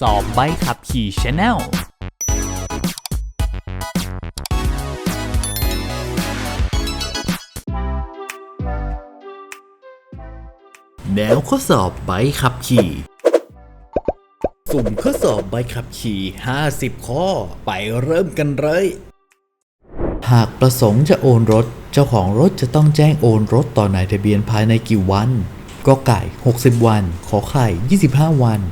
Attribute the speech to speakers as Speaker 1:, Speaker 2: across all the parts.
Speaker 1: สอบใบขับขี่ชแนลแนวข้อสอบใบขับขี่สุ่มข้อสอบใบขับขี่ 50 ข้อ ไปเริ่มกันเลย หากประสงค์จะโอนรถ เจ้าของรถจะต้องแจ้งโอนรถต่อนายทะเบียนภายในกี่วัน ก็ไก่ 60 วัน ขอไข่ 25 วัน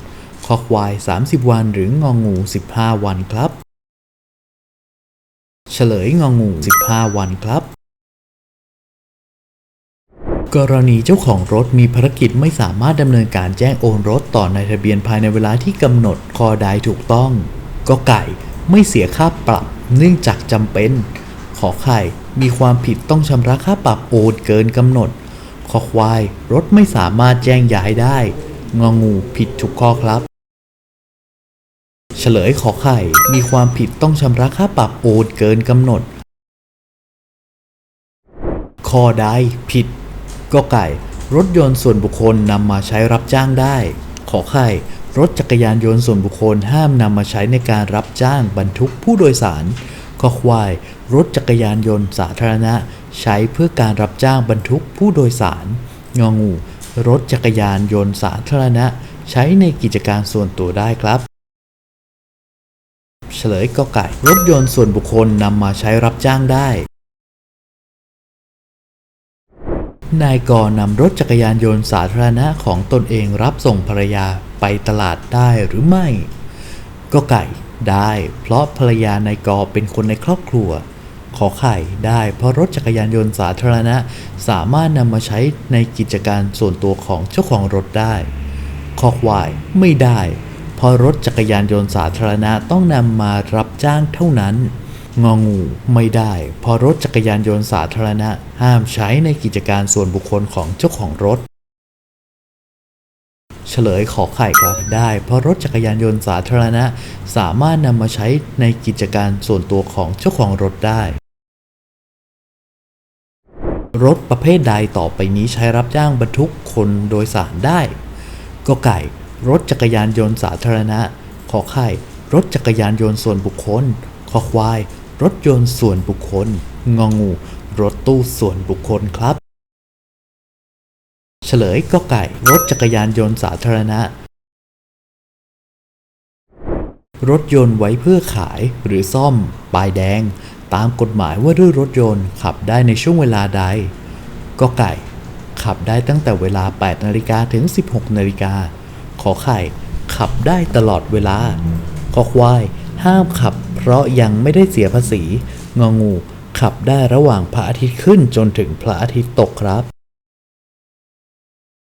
Speaker 1: คอควาย 30 วัน หรืององู 15 วันครับ เฉลยงองู 15 วันครับ กรณีเจ้าของรถมีภารกิจไม่สามารถดำเนินการแจ้งโอนรถต่อนายทะเบียนภายในเวลาที่กำหนดคอใดถูกต้อง ก็ไก่ไม่เสียค่าปรับเนื่องจากจำเป็น ขอไข่มีความผิดต้องชำระค่าปรับโอนเกินกำหนด ขอควายรถไม่สามารถแจ้งย้ายได้ งองูผิดทุกข้อครับ ฉลยขอไข่ มีความผิดต้องชำระค่าปรับโอนเกินกำหนดข้อใดผิด ก็ไก่ รถยนต์ส่วนบุคคลนำมาใช้รับจ้างได้ ขอไข่ รถจักรยานยนต์ส่วนบุคคลห้ามนำมาใช้ในการรับจ้างบรรทุกผู้โดยสารขอควาย รถจักรยานยนต์สาธารณะ ใช้เพื่อการรับจ้างบรรทุกผู้โดยสาร งองู รถจักรยานยนต์สาธารณะ ใช้ในกิจการส่วนตัวได้ครับ เฉลยก็ไก่ รถยนต์ส่วนบุคคลนำมาใช้รับจ้างได้ นายกนำรถจักรยานยนต์สาธารณะของตนเองรับส่งภรรยาไปตลาดได้หรือไม่ ก็ไก่ได้ เพราะภรรยานายกเป็นคนในครอบครัว ขอไข่ได้เพราะรถจักรยานยนต์สาธารณะ สามารถนำมาใช้ในกิจการส่วนตัวของเจ้าของรถได้คอควายไม่ได้ เพราะรถจักรยานยนต์สาธารณะต้องนำมารับจ้างเท่านั้น งองูไม่ได้เพราะรถจักรยานยนต์สาธารณะห้ามใช้ในกิจการส่วนบุคคลของเจ้าของรถ เฉลยขอไข่ครับได้ เพราะรถจักรยานยนต์สาธารณะสามารถนำมาใช้ในกิจการส่วนตัวของเจ้าของรถได้รถประเภทใดต่อไปนี้ใช้รับจ้างบรรทุกคนโดยสารได้ ก็ไก่ รถจักรยานยนต์สาธารณะ ขอไข่ รถจักรยานยนต์ส่วนบุคคล ขอควาย รถยนต์ส่วนบุคคล งองู รถตู้ส่วนบุคคลครับ เฉลยก็ไก่ รถจักรยานยนต์สาธารณะ รถยนต์ไว้เพื่อขายหรือซ่อมป้ายแดง ตามกฎหมายว่าด้วยรถยนต์ขับได้ในช่วงเวลาใด ก็ไก่ ขับได้ตั้งแต่เวลา 8 นาฬิกาถึง 16 นาฬิกา อไข่ ขับได้ตลอดเวลา ขอควาย ห้ามขับ เพราะยังไม่ได้เสียภาษี งองู ขับได้ระหว่างพระอาทิตย์ขึ้นจนถึงพระอาทิตย์ตกครับ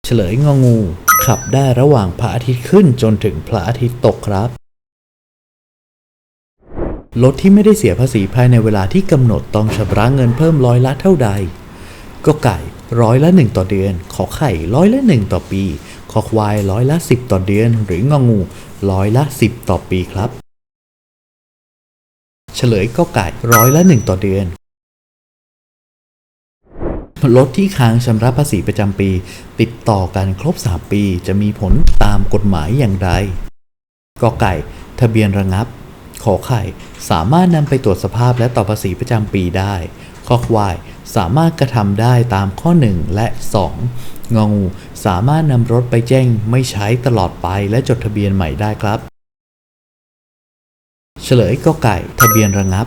Speaker 1: เฉลยงองู ขับได้ระหว่างพระอาทิตย์ขึ้นจนถึงพระอาทิตย์ตกครับรถที่ไม่ได้เสียภาษีภายในเวลาที่กำหนดต้องชำระเงินเพิ่มร้อยละเท่าใด ก็ไก่ร้อยละหนึ่งต่อเดือน ขอไข่ร้อยละหนึ่งต่อปี ขอควายร้อยละสิบต่อเดือน หรืององูร้อยละสิบต่อปีครับ เฉลยก็ไก่ร้อยละหนึ่งต่อเดือนรถที่ค้างชำระภาษีประจำปี ติดต่อกันครบ 3 ปี จะมีผลตามกฎหมายอย่างไรกไก่ ทะเบียนระงับ ขอไข่ สามารถนำไปตรวจสภาพและต่อภาษีประจำปีได้ขอควาย สามารถกระทำได้ตามข้อ 1 และ 2 งองู สามารถนำรถไปแจ้งไม่ใช้ตลอดไปและจดทะเบียนใหม่ได้ครับ เฉลยก็ไก่ทะเบียนระงับ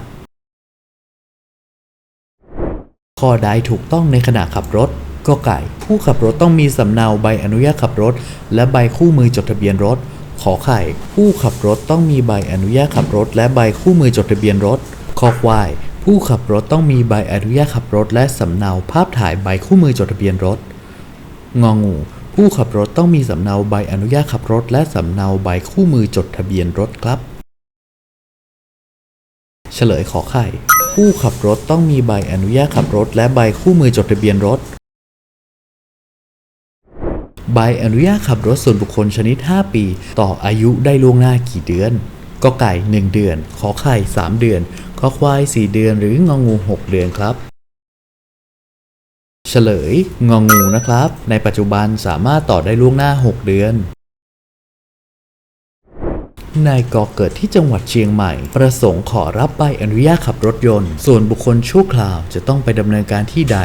Speaker 1: ข้อใดถูกต้องในขณะขับรถก็ไก่ ผู้ขับรถต้องมีสำเนาใบอนุญาตขับรถ และใบคู่มือจดทะเบียนรถ ขอไข่ ผู้ขับรถต้องมีใบอนุญาตขับรถ และใบคู่มือจดทะเบียนรถคอควาย ผู้ขับรถต้องมีใบอนุญาตขับรถ และสำเนาภาพถ่ายใบคู่มือจดทะเบียนรถ งองู ผู้ขับรถต้องมีสำเนาใบอนุญาตขับรถ และสำเนาใบคู่มือจดทะเบียนรถครับ เฉลยขอไข่ ผู้ขับรถต้องมีใบอนุญาตขับรถ และใบคู่มือจดทะเบียนรถ ใบอนุญาตขับรถส่วนบุคคลชนิด 5 ปี ต่ออายุได้ล่วงหน้ากี่เดือน ก็ไก่ 1 เดือน ขอไข่ 3 เดือน ขอควาย 4 เดือนหรืององู 6 เดือนครับ เฉลยงองูนะครับ ในปัจจุบันสามารถต่อได้ล่วงหน้า 6 เดือน นายกอเกิดที่จังหวัดเชียงใหม่ ประสงค์ขอรับใบอนุญาตขับรถยนต์ ส่วนบุคคลชั่วคราวจะต้องไปดำเนินการที่ใด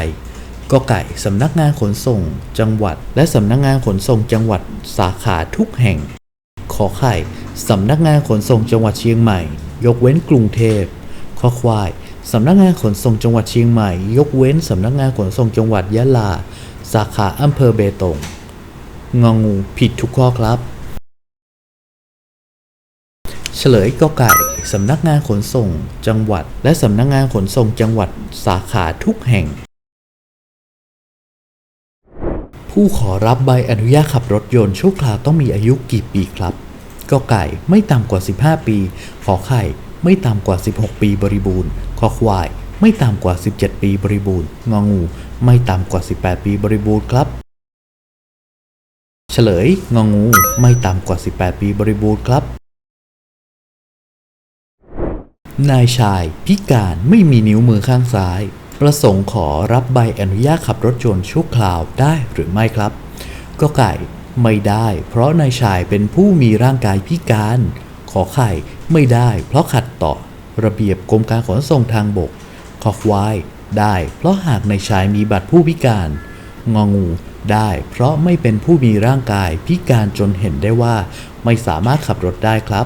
Speaker 1: ก็ไก่สำนักงานขนส่ง จังหวัด และสำนักงานขนส่งจังหวัดสาขาทุกแห่ง ขอไข่สำนักงานขนส่งจังหวัดเชียงใหม่ ยกเว้นกรุงเทพ ขอควายสำนักงานขนส่งจังหวัดเชียงใหม่ ยกเว้นสำนักงานขนส่งจังหวัดยะลา สาขาอำเภอเบตงงองูผิดทุกข้อครับ เฉลยกอไก่สำนักงานขนส่งจังหวัด และสำนักงานขนส่งจังหวัดสาขาทุกแห่ง ผู้ขอรับใบอนุญาตขับรถยนต์ชั่วคราวต้องมีอายุกี่ปีครับกอไก่ไม่ต่ำกว่า 15 ปี ขอไข่ ไม่ต่ำกว่า 16 ปีบริบูรณ์ขอควาย ไม่ต่ำกว่า 17 ปีบริบูรณ์ งองู ไม่ต่ำกว่า 18 ปีบริบูรณ์ครับ เฉลย งองู ไม่ต่ำกว่า 18 ปีบริบูรณ์ครับนายชายพิการไม่มีนิ้วมือข้างซ้าย ประสงค์ขอรับใบอนุญาตขับรถยนต์ชั่วคราวได้หรือไม่ครับ ก็ไก่ไม่ได้ เพราะนายชายเป็นผู้มีร่างกายพิการ ขอไข่ไม่ได้ เพราะขัดต่อ ระเบียบกรมการขนส่งทางบก ขอควายได้ เพราะหากในชายมีบัตรผู้พิการ งองูได้ เพราะไม่เป็นผู้มีร่างกายพิการจนเห็นได้ว่า ไม่สามารถขับรถได้ครับ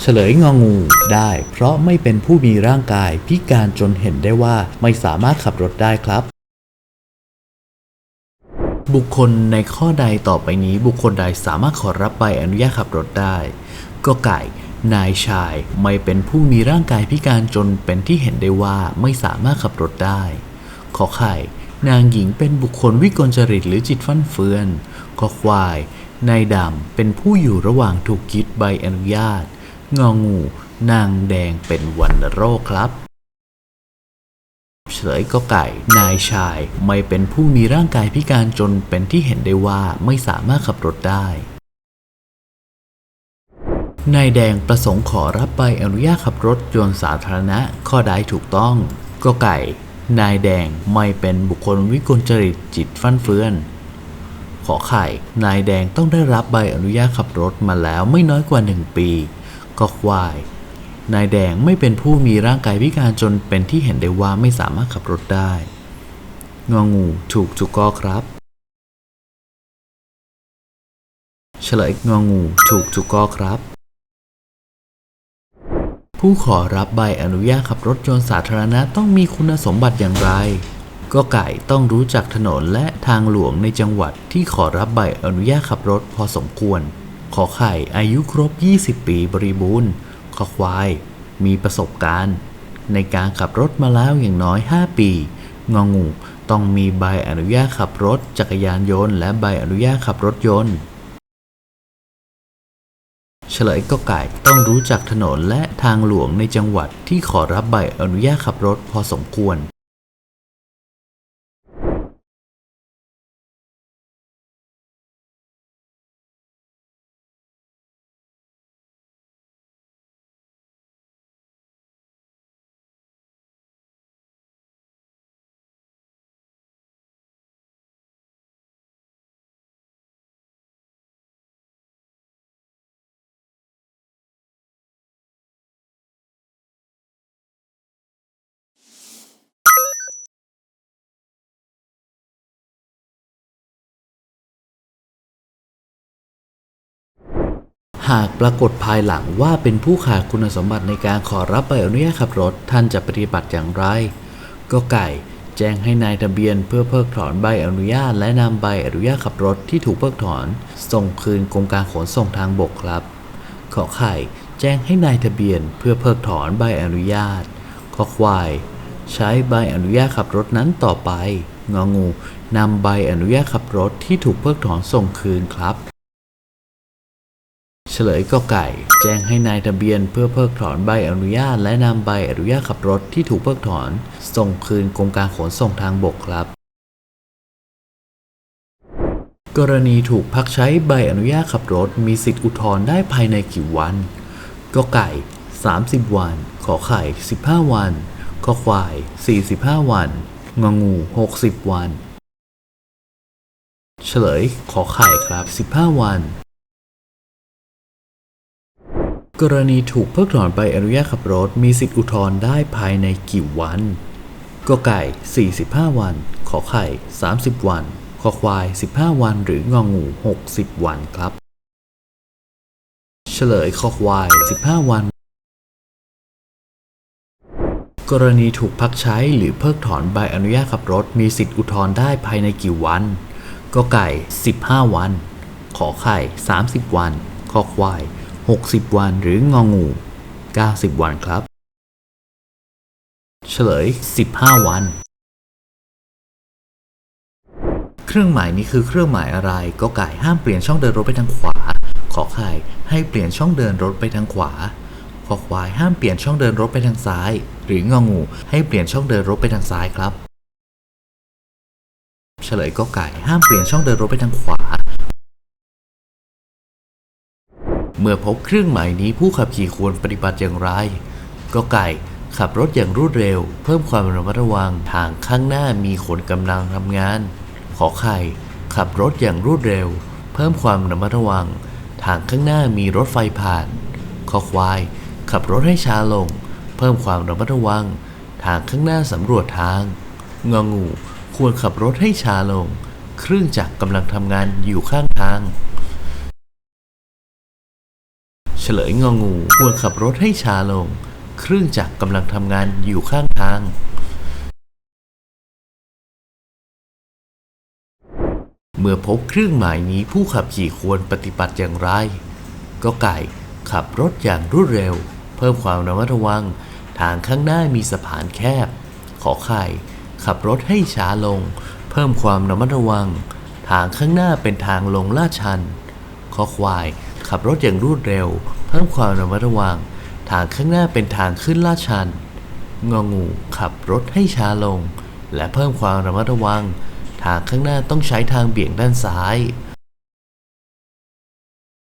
Speaker 1: เฉลยงองูได้ เพราะไม่เป็นผู้มีร่างกายพิการจนเห็นได้ว่าไม่สามารถขับรถได้ครับ บุคคลในข้อใดต่อไปนี้บุคคลใดสามารถขอรับใบอนุญาตขับรถได้ก็ไก่นายชายไม่เป็นผู้มีร่างกายพิการจนเป็นที่เห็นได้ว่าไม่สามารถขับรถได้ ขอไข่ นางหญิงเป็นบุคคลวิกลจริตหรือจิตฟั่นเฟือน ขอควาย นายดำเป็นผู้อยู่ระหว่างถูกยึดใบอนุญาต งองู นางแดงเป็นวันโรคครับ เฉลยก็ไก่ นายชาย ไม่เป็นผู้มีร่างกายพิการจนเป็นที่เห็นได้ว่าไม่สามารถขับรถได้ นายแดงประสงค์ขอรับใบอนุญาตขับรถยนต์สาธารณะข้อใดถูกต้อง ก็ไก่ นายแดงไม่เป็นบุคคลวิกลจริตจิตฟั่นเฟือนขอไข่ นายแดงต้องได้รับใบอนุญาตขับรถมาแล้วไม่น้อยกว่า 1 ปี ก็ควาย นายแดงไม่เป็นผู้มีร่างกายพิการจนเป็นที่เห็นได้ว่าไม่สามารถขับรถได้ งองูถูกทุกข้อครับ เฉลยงองูถูกทุกข้อครับ ผู้ขอรับใบอนุญาตขับรถยนต์สาธารณะต้องมีคุณสมบัติอย่างไรก็ไก่ต้องรู้จักถนนและทางหลวงในจังหวัดที่ขอรับใบอนุญาตขับรถพอสมควร ขอไข่อายุครบ 20 ปีบริบูรณ์ ขอควาย มีประสบการณ์ ในการขับรถมาแล้วอย่างน้อย 5 ปี งองู ต้องมีใบอนุญาตขับรถจักรยานยนต์และใบอนุญาตขับรถยนต์ เฉลยก็ไก่ต้องรู้จักถนนและทางหลวงในจังหวัดที่ขอรับใบอนุญาตขับรถพอสมควร หากปรากฏภายหลังว่าเป็นผู้ขาดคุณสมบัติในการขอรับใบอนุญาตขับรถท่านจะปฏิบัติอย่างไร ก็ไก่แจ้งให้นายทะเบียนเพื่อเพิกถอนใบอนุญาต และนำใบอนุญาตขับรถที่ถูกเพิกถอน ส่งคืนกรมการขนส่งทางบกครับ ขอไข่แจ้งให้นายทะเบียนเพื่อเพิกถอนใบอนุญาตขอควาย ใช้ใบอนุญาตขับรถนั้นต่อไปงองูนำใบอนุญาตขับรถที่ถูกเพิกถอนส่งคืนครับ เฉลยก็ไก่ แจ้งให้นายทะเบียนเพื่อเพิกถอนใบอนุญาต และนำใบอนุญาตขับรถที่ถูกเพิกถอน ส่งคืนกรมการขนส่งทางบกครับ กรณีถูกพักใช้ใบอนุญาตขับรถ มีสิทธิอุทธรณ์ได้ภายในกี่วันก็ไก่ 30 วัน ขอไข่ 15 วันขอควาย 45 วัน งองู 60 วัน เฉลยขอไข่ครับ 15 วัน กรณีถูกเพิกถอนใบอนุญาตขับรถมีสิทธิอุทธรณ์ได้ภายในกี่วันกไก่ 45 วัน ขอไข่ 30 วัน ขอควาย 15 วัน หรืององู 60 วันครับ เฉลยคอควาย 15 วัน กรณีถูกพักใช้หรือเพิกถอนใบอนุญาตขับรถมีสิทธิอุทธรณ์ได้ภายในกี่วันกไก่ 15 วัน ขอไข่ 30 วัน ขอควาย 60 วันหรืององู 90 วันครับ เฉลย 15 วัน เครื่องหมายนี้คือเครื่องหมายอะไรก็ไก่ห้ามเปลี่ยนช่องเดินรถไปทางขวา ขอไข่ให้เปลี่ยนช่องเดินรถไปทางขวาขอควายห้ามเปลี่ยนช่องเดินรถไปทางซ้าย หรืององูให้เปลี่ยนช่องเดินรถไปทางซ้ายครับ เฉลยก็ไก่ห้ามเปลี่ยนช่องเดินรถไปทางขวา เมื่อพบเครื่องหมายนี้ผู้ขับขี่ควรปฏิบัติอย่างไร ก็ไก่ขับรถอย่างรวดเร็ว เพิ่มความระมัดระวังทางข้างหน้ามีคนกำลังทำงาน ขอไข่ ขับรถอย่างรวดเร็ว เพิ่มความระมัดระวัง ทางข้างหน้ามีรถไฟผ่าน ขอควาย ขับรถให้ช้าลง เพิ่มความระมัดระวัง ทางข้างหน้าสำรวจทาง งองู ควรขับรถให้ช้าลง เครื่องจักรกำลังทำงานอยู่ข้างทาง เฉลยงองู ควรขับรถให้ช้าลง เครื่องจักรกำลังทำงานอยู่ข้างทาง เมื่อพบเครื่องหมายนี้ผู้ขับขี่ควรปฏิบัติอย่างไร ก็ไก่ขับรถอย่างรวดเร็ว เพิ่มความระมัดระวัง ทางข้างหน้ามีสะพานแคบ ขอไข่ ขับรถให้ช้าลง เพิ่มความระมัดระวัง ทางข้างหน้าเป็นทางลงลาดชัน ขอควาย ขับรถอย่างรวดเร็วเพิ่มความระมัดระวัง ทางข้างหน้าเป็นทางขึ้นลาดชัน งองูขับรถให้ช้าลง และเพิ่มความระมัดระวัง ทางข้างหน้าต้องใช้ทางเบี่ยงด้านซ้าย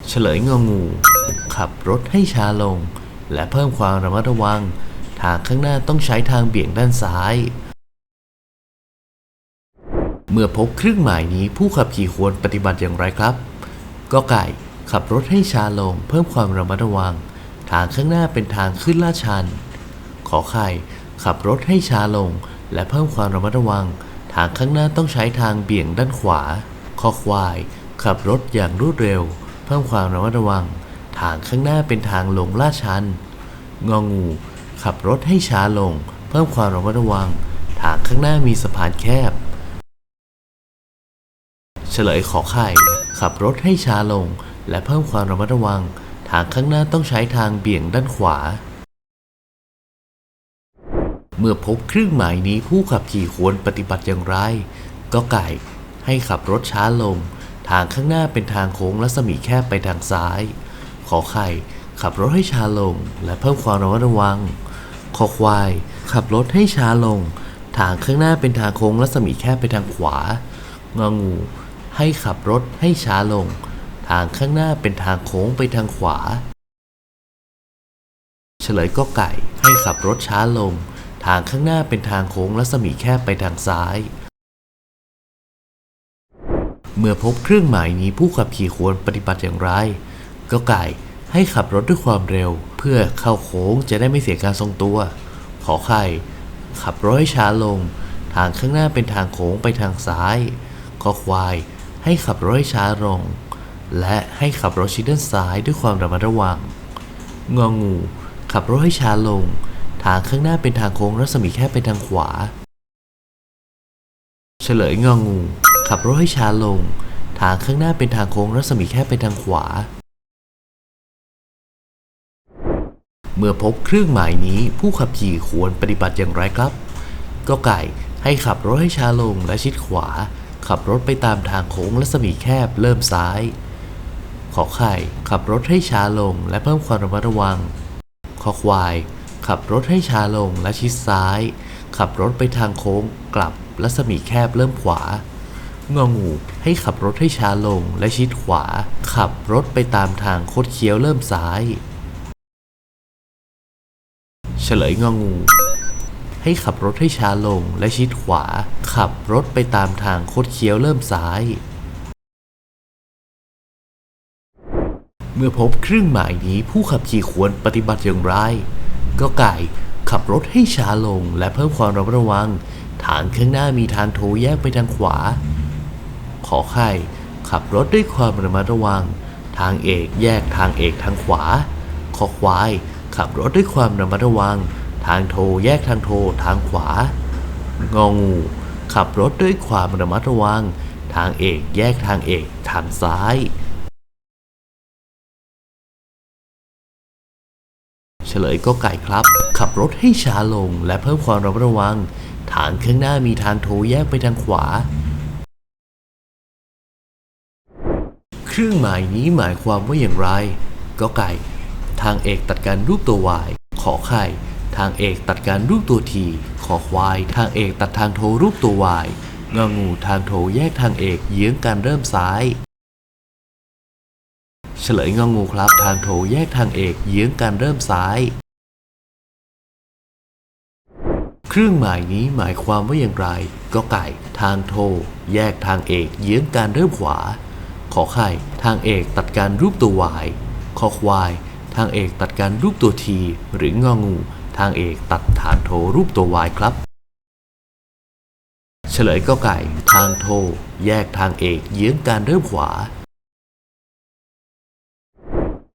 Speaker 1: เฉลยงองู ขับรถให้ช้าลง และเพิ่มความระมัดระวัง ทางข้างหน้าต้องใช้ทางเบี่ยงด้านซ้ายเมื่อพบเครื่องหมายนี้ผู้ขับขี่ควรปฏิบัติอย่างไรครับ ก็ไก่ ขับรถให้ช้าลงเพิ่มความระมัดระวัง ทางข้างหน้าเป็นทางขึ้นลาดชัน ขอไข่ ขับรถให้ช้าลง และเพิ่มความระมัดระวัง ทางข้างหน้าต้องใช้ทางเบี่ยงด้านขวา คอควาย ขับรถอย่างรวดเร็ว เพิ่มความระมัดระวัง ทางข้างหน้าเป็นทางลงลาดชัน งองู ขับรถให้ช้าลง เพิ่มความระมัดระวัง ทางข้างหน้ามีสะพานแคบ เฉลยขอไข่ ขับรถให้ช้าลง และเพิ่มความระมัดระวัง ทางข้างหน้าต้องใช้ทางเบี่ยงด้านขวา เมื่อพบเครื่องหมายนี้ผู้ขับขี่ควรปฏิบัติอย่างไร ก็ไก่ให้ขับรถช้าลง ทางข้างหน้าเป็นทางโค้งรัศมีแคบไปทางซ้าย ขอไข่ขับรถให้ช้าลง และเพิ่มความระมัดระวังคอควาย ขับรถให้ช้าลง ทางข้างหน้าเป็นทางโค้งรัศมีแคบไปทางขวา งองู ให้ขับรถให้ช้าลงางข้างหน้าเป็นทางโค้งไปทางขวา เฉลยก็ไก่ให้ขับรถช้าลง ทางข้างหน้าเป็นทางโค้งรัศมีแคบไปทางซ้าย เมื่อพบเครื่องหมายนี้ผู้ขับขี่ควรปฏิบัติอย่างไร ก็ไก่ให้ขับรถด้วยความเร็ว เพื่อเข้าโค้งจะได้ไม่เสียการทรงตัว ขอไข่ ขับรถให้ช้าลง ทางข้างหน้าเป็นทางโค้งไปทางซ้าย ขอควายให้ขับรถให้ช้าลง และให้ขับรถชิดด้านซ้ายด้วยความระมัดระวัง งองู ขับรถให้ช้าลง ทางข้างหน้าเป็นทางโค้งรัศมีแคบไปทางขวา เฉลยงองู ขับรถให้ช้าลง ทางข้างหน้าเป็นทางโค้งรัศมีแคบไปทางขวา เมื่อพบเครื่องหมายนี้ผู้ขับขี่ควรปฏิบัติอย่างไรครับก็ไก่ให้ขับรถให้ช้าลงและชิดขวา ขับรถไปตามทางโค้งรัศมีแคบเริ่มซ้าย ขอไข่ ขับรถให้ช้าลงและเพิ่มความระมัดระวังคอควาย ขับรถให้ช้าลงและชิดซ้าย ขับรถไปทางโค้งกลับรัศมีแคบเริ่มขวางองูให้ขับรถให้ช้าลงและชิดขวา ขับรถไปตามทางคดเคี้ยวเริ่มซ้าย เฉลยงองู ให้ขับรถให้ช้าลงและชิดขวา ขับรถไปตามทางคดเคี้ยวเริ่มซ้าย เมื่อพบเครื่องหมายนี้ผู้ขับขี่ควรปฏิบัติอย่างไรก็ไก่ขับรถให้ช้าลงและเพิ่มความระมัดระวัง ทางข้างหน้ามีทางโถแยกไปทางขวา ขอไข่ขับรถด้วยความระมัดระวัง ทางเอกแยกทางเอกทางขวา ขอควาย ขับรถด้วยความระมัดระวัง ทางโทแยกทางโททางขวา งองู ขับรถด้วยความระมัดระวัง ทางเอกแยกทางเอกทางซ้าย เฉลยก็ไก่ครับ ขับรถให้ช้าลงและเพิ่มความระมัดระวัง ทางข้างหน้ามีทางโถแยกไปทางขวา เครื่องหมายนี้หมายความว่าอย่างไร ก็ไก่ ทางเอกตัดการรูปตัว y ขอไข่ ทางเอกตัดการรูปตัว t ขอควาย ทางเอกตัดทางโทรูปตัว y งองูทางโทแยกทางเอกเยื้องการเริ่มซ้าย เฉลยงองูครับทางโทแยกทางเอกเยื้องการเริ่มซ้าย เครื่องหมายนี้หมายความว่าอย่างไร ก็ไก่ ทางโท แยกทางเอกเยื้องการเริ่มขวา ขอไข่ ทางเอกตัดการรูปตัว y คอควาย ทางเอกตัดการรูปตัว t หรืององู ทางเอกตัดฐานโทรูปตัว y ครับเฉลยก็ไก่ ทางโท แยกทางเอกเยื้องการเริ่มขวา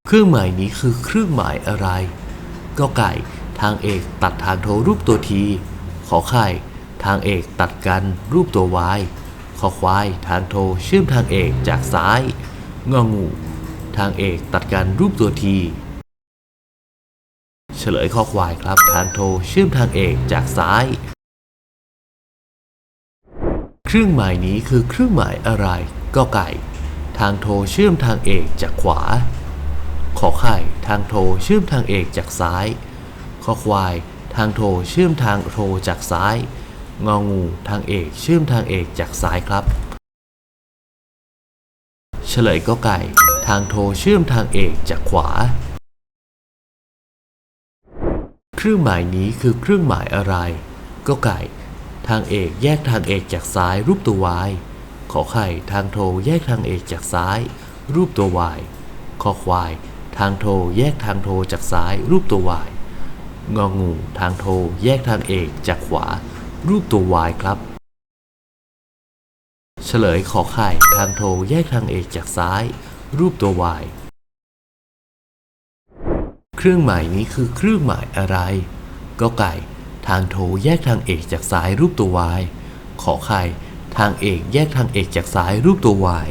Speaker 1: เครื่องหมายนี้คือเครื่องหมายอะไรก็ไก่ทางเอกตัดทางโทรูปตัวทีขอไข่ทางเอกตัดกันรูปตัววายขอควาย ทางโทเชื่อมทางเอกจากซ้ายงองู ทางเอกตัดกันรูปตัวทีเฉลยข้อควายครับ ทางโทเชื่อมทางเอกจากซ้าย เครื่องหมายนี้คือเครื่องหมายอะไร ก็ไก่ ทางโทเชื่อมทางเอกจากขวา ขอไข่ทางโทเชื่อมทางเอกจากซ้ายขอควาย ทางโทเชื่อมทางโทจากซ้าย งองูทางเอกเชื่อมทางเอกจากซ้ายครับ เฉลยก็ไก่ ทางโทเชื่อมทางเอกจากขวา เครื่องหมายนี้คือเครื่องหมายอะไร ก็ไก่ ทางเอกแยกทางเอกจากซ้ายรูปตัว y ขอไข่ทางโทแยกทางเอกจากซ้าย รูปตัว y ขอควาย ทางโทแยกทางโทจากซ้ายรูปตัว y งองู ทางโทแยกทางเอกจากขวา รูปตัว y ครับ เฉลยขอไข่ทางโทแยกทางเอกจากซ้าย รูปตัว y เครื่องหมายนี้คือเครื่องหมายอะไรก็ไก่ ทางโทแยกทางเอกจากซ้ายรูปตัว y ขอไข่ทางเอกแยกทางเอกจากซ้ายรูปตัว y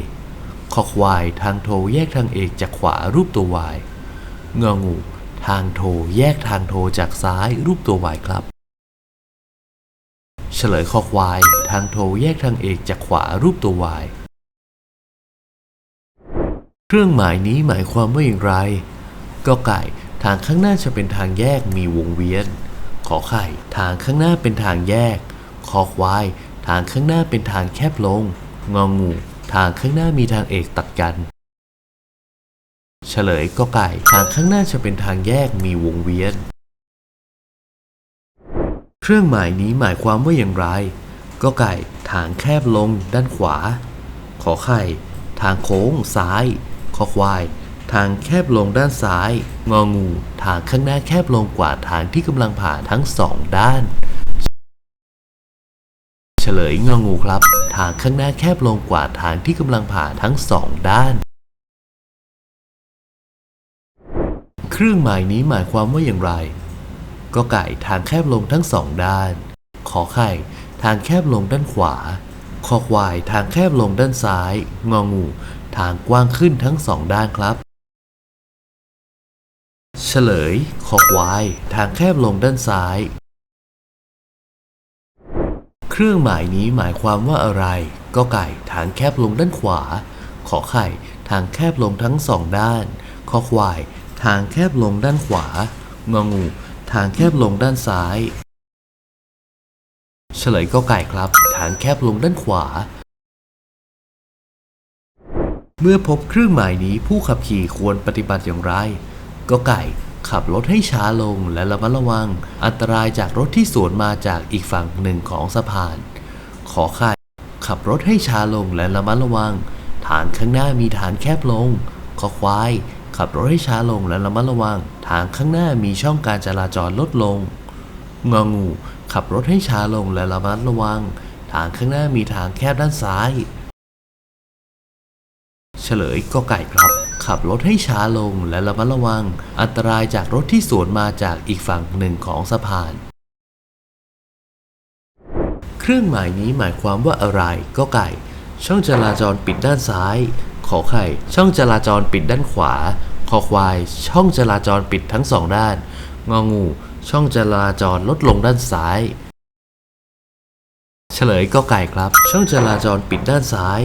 Speaker 1: ขอควายทางโทแยกทางเอกจากขวารูปตัว y งองู ทางโทแยกทางโทจากซ้ายรูปตัว y ครับ เฉลยข้อควาย ทางโทแยกทางเอกจากขวารูปตัว y เครื่องหมายนี้หมายความว่าอย่างไรก็ไก่ทางข้างหน้าจะเป็นทางแยกมีวงเวียน ขอไข่ทางข้างหน้าเป็นทางแยก คอควาย ทางข้างหน้าเป็นทางแคบลง งองู ทางข้างหน้ามีทางเอกตัดกัน เฉลยก็ไก่ ทางข้างหน้าจะเป็นทางแยกมีวงเวียน เครื่องหมายนี้หมายความว่าอย่างไร ก็ไก่ ทางแคบลงด้านขวา ขอไข่ ทางโค้งซ้าย ขอควาย ทางแคบลงด้านซ้าย งองู ทางข้างหน้าแคบลงกว่าทางที่กำลังผ่านทั้งสองด้าน ฉลยงองูครับ ทางข้างหน้าแคบลงกว่าทางที่กำลังผ่านทั้งสองด้านเครื่องหมายนี้หมายความว่าอย่างไร ก็ไก่ทางแคบลงทั้งสองด้าน ขอไข่ทางแคบลงด้านขวา คอควายทางแคบลงด้านซ้าย งองู ทางกว้างขึ้นทั้งสองด้านครับ เฉลย คอควาย ทางแคบลงด้านซ้าย เครื่องหมายนี้หมายความว่าอะไร ก็ไก่ทางแคบลงด้านขวา ขอไข่ทางแคบลงทั้งสองด้านคอควายทางแคบลงด้านขวางองู ทางแคบลงด้านซ้าย เฉลยก็ไก่ครับ ทางแคบลงด้านขวา เมื่อพบเครื่องหมายนี้ผู้ขับขี่ควรปฏิบัติอย่างไร ก็ไก่ ขับรถให้ช้าลงและระมัดระวัง อันตรายจากรถที่สวนมาจากอีกฝั่งหนึ่งของสะพาน ขอไข่ขับรถให้ช้าลงและระมัดระวัง ฐานข้างหน้ามีฐานแคบลง ขอควาย ขับรถให้ช้าลงและระมัดระวัง ทางข้างหน้ามีช่องการจราจรลดลง งองู ขับรถให้ช้าลงและระมัดระวัง ทางข้างหน้ามีทางแคบด้านซ้าย เฉลยก็ไก่ครับ ขับรถให้ช้าลงและระมัดระวัง อันตรายจากรถที่สวนมาจากอีกฝั่งหนึ่งของสะพาน เครื่องหมายนี้หมายความว่าอะไรก็ไก่ ช่องจราจรปิดด้านซ้าย ขอไข่ ช่องจราจรปิดด้านขวา คอควาย ช่องจราจรปิดทั้งสองด้าน งองู ช่องจราจรลดลงด้านซ้ายเฉลยก็ไก่ครับ ช่องจราจรปิดด้านซ้าย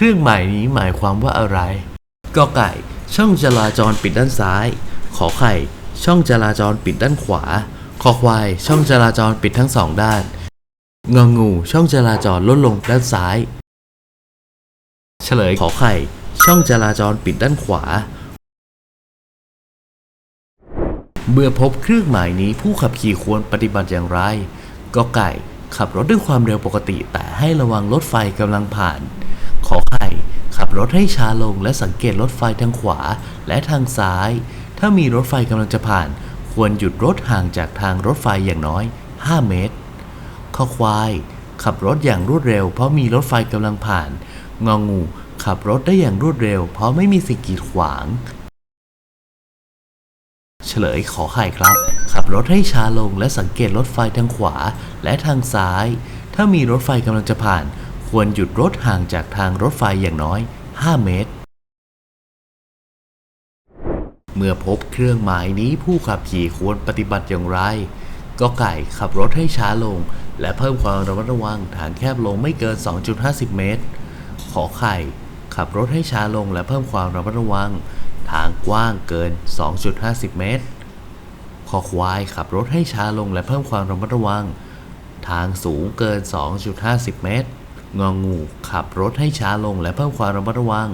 Speaker 1: เครื่องหมายนี้หมายความว่าอะไรก็ไก่ ช่องจราจรปิดด้านซ้าย ขอไข่ ช่องจราจรปิดด้านขวา คอควาย ช่องจราจรปิดทั้งสองด้าน งองู ช่องจราจรลดลงด้านซ้าย เฉลยขอไข่ ช่องจราจรปิดด้านขวา เมื่อพบเครื่องหมายนี้ผู้ขับขี่ควรปฏิบัติอย่างไรก็ไก่ ขับรถด้วยความเร็วปกติแต่ให้ระวังรถไฟกำลังผ่าน ขอไข่ ขับรถให้ช้าลงและสังเกตรถไฟทางขวาและทางซ้าย ถ้ามีรถไฟกำลังจะผ่าน ควรหยุดรถห่างจากทางรถไฟอย่างน้อย 5 เมตร ข้อควาย ขับรถอย่างรวดเร็ว เพราะมีรถไฟกำลังผ่าน งองู ขับรถได้อย่างรวดเร็ว เพราะไม่มีสิ่งกีดขวาง เฉลยขอไข่ครับ ขับรถให้ช้าลงและสังเกตรถไฟทางขวาและทางซ้าย ถ้ามีรถไฟกำลังจะผ่าน ควรหยุดรถห่างจากทางรถไฟอย่างน้อย 5 เมตร เมื่อพบเครื่องหมายนี้ผู้ขับขี่ควรปฏิบัติอย่างไร ก็ไก่ขับรถให้ช้าลง และเพิ่มความระมัดระวังทางแคบลงไม่เกิน 2.50 เมตร ขอไข่ ขับรถให้ช้าลงและเพิ่มความระมัดระวัง ทางกว้างเกิน 2.50 เมตรคอควายขับรถให้ช้าลงและเพิ่มความระมัดระวัง ทางสูงเกิน 2.50 เมตร งองู ขับรถให้ช้าลงและเพิ่มความระมัดระวัง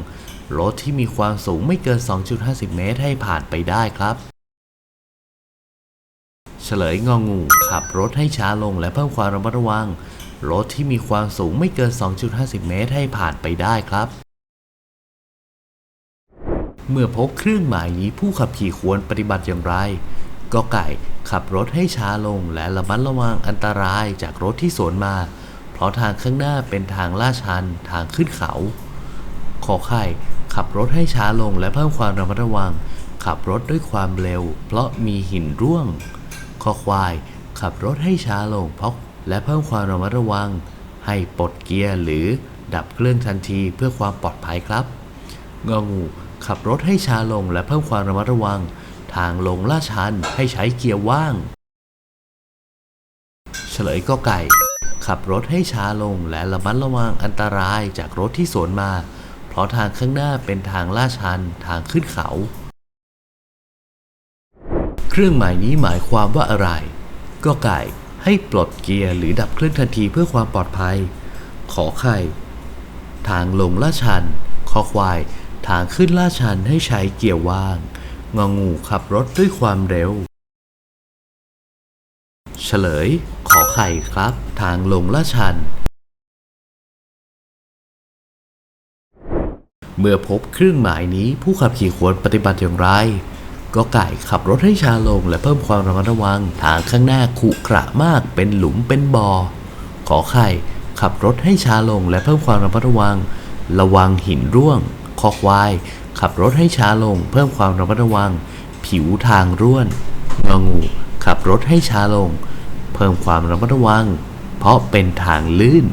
Speaker 1: รถที่มีความสูงไม่เกิน 2.50 เมตรให้ผ่านไปได้ครับ เฉลยงองู ขับรถให้ช้าลงและเพิ่มความระมัดระวัง รถที่มีความสูงไม่เกิน 2.50 เมตรให้ผ่านไปได้ครับเมื่อพบเครื่องหมายนี้ผู้ขับขี่ควรปฏิบัติอย่างไร ก็ไก่ขับรถให้ช้าลงและระมัดระวังอันตรายจากรถที่สวนมา เพราะทางข้างหน้าเป็นทางลาดชันทางขึ้นเขา ขอไข่ขับรถให้ช้าลงและเพิ่มความระมัดระวัง ขับรถด้วยความเร็ว เพราะมีหินร่วงคอควาย ขับรถให้ช้าลงเพราะและเพิ่มความระมัดระวัง ให้ปลดเกียร์หรือดับเครื่องทันทีเพื่อความปลอดภัยครับงองูขับรถให้ช้าลงและเพิ่มความระมัดระวัง ทางลงลาดชันให้ใช้เกียร์ว่าง เฉลยก็ไก่ ขับรถให้ช้าลงและระมัดระวังอันตรายจากรถที่สวนมา เพราะทางข้างหน้าเป็นทางลาดชันทางขึ้นเขา เครื่องหมายนี้หมายความว่าอะไร ก็ไก่ให้ปลดเกียร์หรือดับเครื่องทันทีเพื่อความปลอดภัย ขอไข่ ทางลงลาดชัน คอควาย ทางขึ้นลาดชันให้ใช้เกียร์ว่าง งองูขับรถด้วยความเร็ว เฉลยข ไข่ครับ ทางลงลาดชัน เมื่อพบเครื่องหมายนี้ผู้ขับขี่ควรปฏิบัติอย่างไร ก็ไก่ขับรถให้ช้าลงและเพิ่มความระมัดระวัง ทางข้างหน้าขรุขระมากเป็นหลุมเป็นบอ่อขอไข่ขับรถให้ช้าลงและเพิ่มความระมัดระวัง ระวังหินร่วง คอควาย ขับรถให้ช้าลง เพิ่มความระมัดระวัง ผิวทางร่วนงองู ขับรถให้ช้าลง เพิ่มความระมัดระวัง เพราะเป็นทางลื่น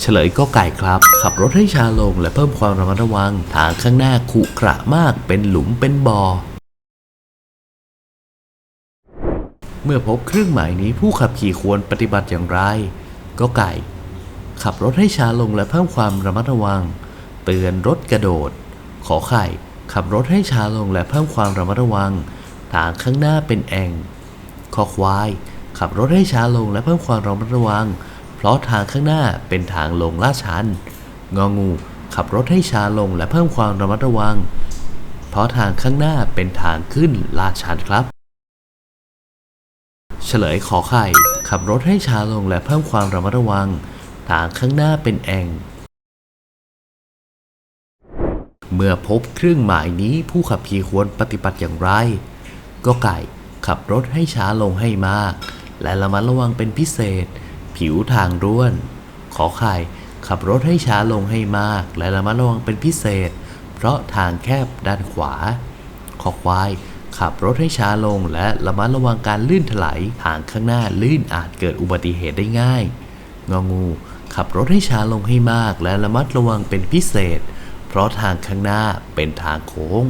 Speaker 1: เฉลยก็ไก่ครับ ขับรถให้ช้าลงและเพิ่มความระมัดระวัง ทางข้างหน้าขรุขระมากเป็นหลุมเป็นบอ่อเมื่อพบเครื่องหมายนี้ผู้ขับขี่ควรปฏิบัติอย่างไร ก็ไก่ ขับรถให้ช้าลงและเพิ่มความระมัดระวัง เตือนรถกระโดด ขอไข่ ขับรถให้ช้าลงและเพิ่มความระมัดระวัง ทางข้างหน้าเป็นแอ่ง คอควาย ขับรถให้ช้าลงและเพิ่มความระมัดระวัง เพราะทางข้างหน้าเป็นทางลงลาดชัน งองู ขับรถให้ช้าลงและเพิ่มความระมัดระวัง เพราะทางข้างหน้าเป็นทางขึ้นลาดชันครับ เฉลยขอไข่ ขับรถให้ช้าลงและเพิ่มความระมัดระวัง ทางข้างหน้าเป็นแองเมื่อพบเครื่องหมายนี้ผู้ขับขี่ควรปฏิบัติอย่างไร ก็ไก่ ขับรถให้ช้าลงให้มาก และระมัดระวังเป็นพิเศษ ผิวทางร่วน ขอไข่ขับรถให้ช้าลงให้มาก และระมัดระวังเป็นพิเศษ เพราะทางแคบด้านขวา ขอควาย ขับรถให้ช้าลงและระมัดระวังการลื่นถลายทางข้างหน้าลื่นอาจเกิดอุบัติเหตุได้ง่าย งองู ขับรถให้ช้าลงให้มาก และระมัดระวังเป็นพิเศษ เพราะทางข้างหน้าเป็นทางโค้ง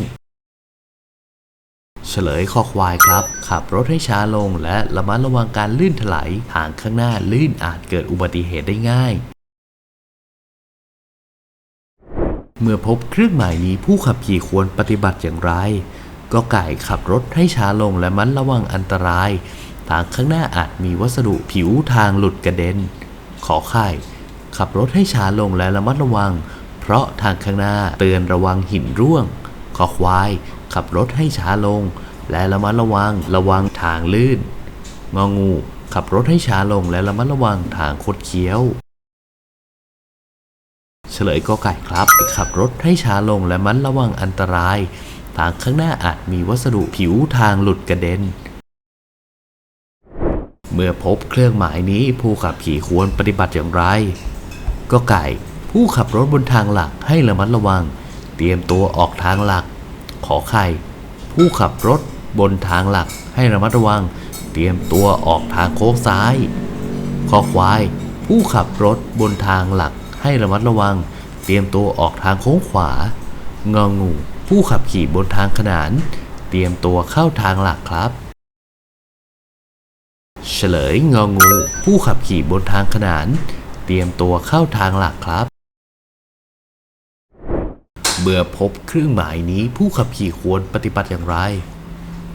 Speaker 1: เฉลยคอควายครับ ขับรถให้ช้าลงและระมัดระวังการลื่นถลายทางข้างหน้าลื่นอาจเกิดอุบัติเหตุได้ง่าย เมื่อพบเครื่องหมายนี้ผู้ขับขี่ควรปฏิบัติอย่างไร ก็ไก่ขับรถให้ช้าลงและมัดระวังอันตราย ทางข้างหน้าอาจมีวัสดุผิวทางหลุดกระเด็น ขอไข่ ขับรถให้ช้าลงและระมัดระวัง เพราะทางข้างหน้าเตือนระวังหินร่วง ขอควาย ขับรถให้ช้าลง และระมัดระวังระวังทางลื่น งองู ขับรถให้ช้าลงและระมัดระวังทางคดเคี้ยว เฉลยก็ไก่ครับ ขับรถให้ช้าลงและมัดระวังอันตราย ทางข้างหน้าอาจมีวัสดุผิวทางหลุดกระเด็นเมื่อพบเครื่องหมายนี้ผู้ขับขี่ควรปฏิบัติอย่างไร ก็ไก่ ผู้ขับรถบนทางหลักให้ระมัดระวัง เตรียมตัวออกทางหลัก ขอไข่ ผู้ขับรถบนทางหลักให้ระมัดระวัง เตรียมตัวออกทางโค้งซ้ายคอควาย ผู้ขับรถบนทางหลักให้ระมัดระวัง เตรียมตัวออกทางโค้งขวางองู ผู้ขับขี่บนทางขนาน เตรียมตัวเข้าทางหลักครับ เฉลยงองู ผู้ขับขี่บนทางขนาน เตรียมตัวเข้าทางหลักครับ เมื่อพบเครื่องหมายนี้ผู้ขับขี่ควรปฏิบัติอย่างไร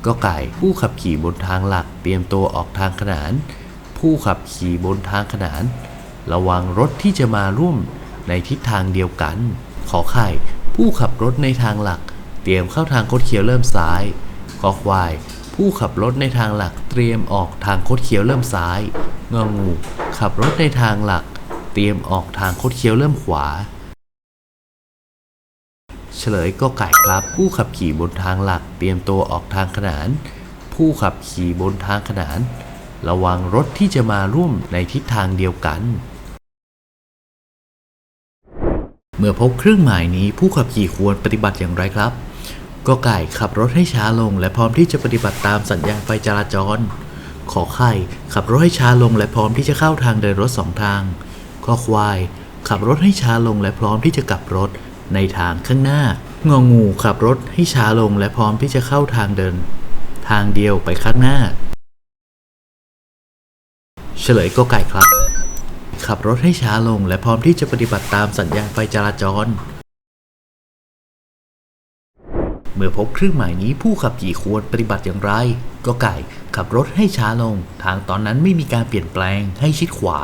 Speaker 1: ก็ไก่ผู้ขับขี่บนทางหลักเตรียมตัวออกทางขนาน ผู้ขับขี่บนทางขนาน ระวังรถที่จะมาร่วมในทิศทางเดียวกัน ขอไข่ ผู้ขับรถในทางหลัก เตรียมเข้าทางคดเคี้ยวเริ่มซ้ายขอควาย ผู้ขับรถในทางหลักเตรียมออกทางคดเคี้ยวเริ่มซ้ายงองู ขับรถในทางหลัก เตรียมออกทางคดเคี้ยวเริ่มขวา ลยก็ไก่ครับ ผู้ขับขี่บนทางหลัก เตรียมตัวออกทางขนาน ผู้ขับขี่บนทางขนาน ระวังรถที่จะมาร่วมในทิศทางเดียวกัน เมื่อพบเครื่องหมายนี้ผู้ขับขี่ควรปฏิบัติอย่างไรครับก็ไก่ขับรถให้ช้าลง และพร้อมที่จะปฏิบัติตามสัญญาณไฟจราจร ขอไข่ขับรถให้ช้าลง และพร้อมที่จะเข้าทางเดินรถสองทางขอควาย ขับรถให้ช้าลง และพร้อมที่จะกลับรถ ในทางข้างหน้างองูขับรถให้ช้าลงและพร้อมที่จะเข้าทางเดิน ทางเดียวไปข้างหน้า เฉลยก็ไก่ครับ ขับรถให้ช้าลงและพร้อมที่จะปฏิบัติตามสัญญาณไฟจราจร เมื่อพบเครื่องหมายนี้ผู้ขับขี่ควรปฏิบัติอย่างไร ก็ไก่ ขับรถให้ช้าลง ทางตอนนั้นไม่มีการเปลี่ยนแปลงให้ชิดขวา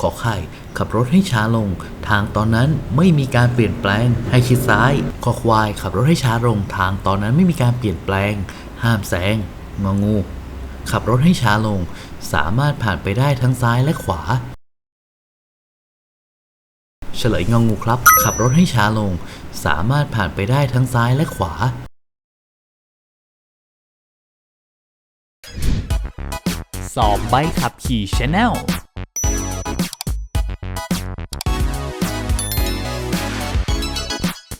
Speaker 1: ขอไข่ ขับรถให้ช้าลง ทางตอนนั้นไม่มีการเปลี่ยนแปลง ให้ชิดซ้ายขอควาย ขับรถให้ช้าลง ทางตอนนั้นไม่มีการเปลี่ยนแปลง ห้ามแซงงองู ขับรถให้ช้าลง สามารถผ่านไปได้ทั้งซ้ายและขวา เฉลยงองูครับ ขับรถให้ช้าลง สามารถผ่านไปได้ทั้งซ้ายและขวา
Speaker 2: สอบใบขับขี่ชาแนล